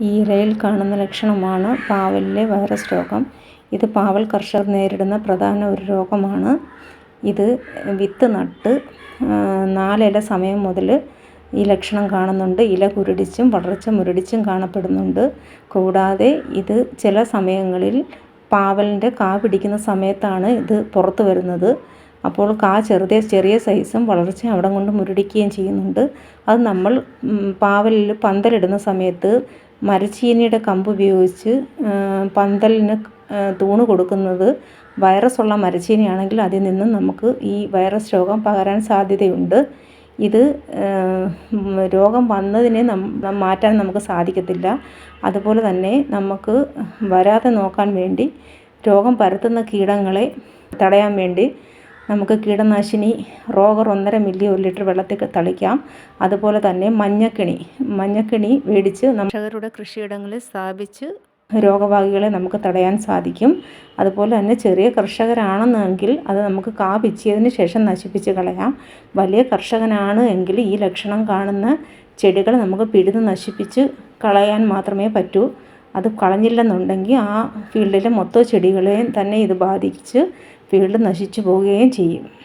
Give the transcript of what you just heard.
ഈ ഇലയിൽ കാണുന്ന ലക്ഷണമാണ് പാവലിലെ വൈറസ് രോഗം. ഇത് പാവൽ കർഷകർ നേരിടുന്ന പ്രധാന ഒരു രോഗമാണ്. ഇത് വിത്ത് നട്ട് നാലില സമയം മുതൽ ഈ ലക്ഷണം കാണുന്നുണ്ട്. ഇല കുരുടിച്ചും വളർച്ച മുരടിച്ചും കാണപ്പെടുന്നുണ്ട്. കൂടാതെ ഇത് ചില സമയങ്ങളിൽ പാവലിന്റെ കാ പിടിക്കുന്ന സമയത്താണ് ഇത് പുറത്തു വരുന്നത്. അപ്പോൾ കാ ചെറുതേ ചെറിയ സൈസും വളർച്ച അവിടെ കൊണ്ട് മുരടിക്കുകയും ചെയ്യുന്നുണ്ട്. അത് നമ്മൾ പാവലിൽ പന്തലിടുന്ന സമയത്ത് മരച്ചീനിയുടെ കമ്പ് ഉപയോഗിച്ച് പന്തലിന് തൂണ് കൊടുക്കുന്നത് വൈറസ് വൈറസുള്ള മരച്ചീനിയാണെങ്കിൽ അതിൽ നിന്നും നമുക്ക് ഈ വൈറസ് രോഗം പകരാൻ സാധ്യതയുണ്ട്. ഇത് രോഗം വന്നതിനെ മാറ്റാൻ നമുക്ക് സാധിക്കത്തില്ല. അതുപോലെ തന്നെ നമുക്ക് വരാതെ നോക്കാൻ വേണ്ടി രോഗം പരത്തുന്ന കീടങ്ങളെ തടയാൻ വേണ്ടി നമുക്ക് കീടനാശിനി റോഗർ ഒന്നര മില്ലി ഒരു ലിറ്റർ വെള്ളത്തിൽ തളിക്കാം. അതുപോലെ തന്നെ മഞ്ഞക്കിണി. മഞ്ഞക്കിണി മേടിച്ച് കർഷകരുടെ കൃഷിയിടങ്ങളിൽ സ്ഥാപിച്ച് രോഗവാഹികളെ നമുക്ക് തടയാൻ സാധിക്കും. അതുപോലെ തന്നെ ചെറിയ കർഷകരാണെന്നെങ്കിൽ അത് നമുക്ക് കാ പിച്ചിയതിന് ശേഷം നശിപ്പിച്ച് കളയാം. വലിയ കർഷകനാണ് എങ്കിൽ ഈ ലക്ഷണം കാണുന്ന ചെടികൾ നമുക്ക് പിഴുത് നശിപ്പിച്ച് കളയാൻ മാത്രമേ പറ്റൂ. അത് കളഞ്ഞില്ലെന്നുണ്ടെങ്കിൽ ആ ഫീൽഡിലെ മൊത്തം ചെടികളെയും തന്നെ ഇത് ബാധിച്ച് ഫീൽഡ് നശിച്ചു പോവുകയും ചെയ്യും.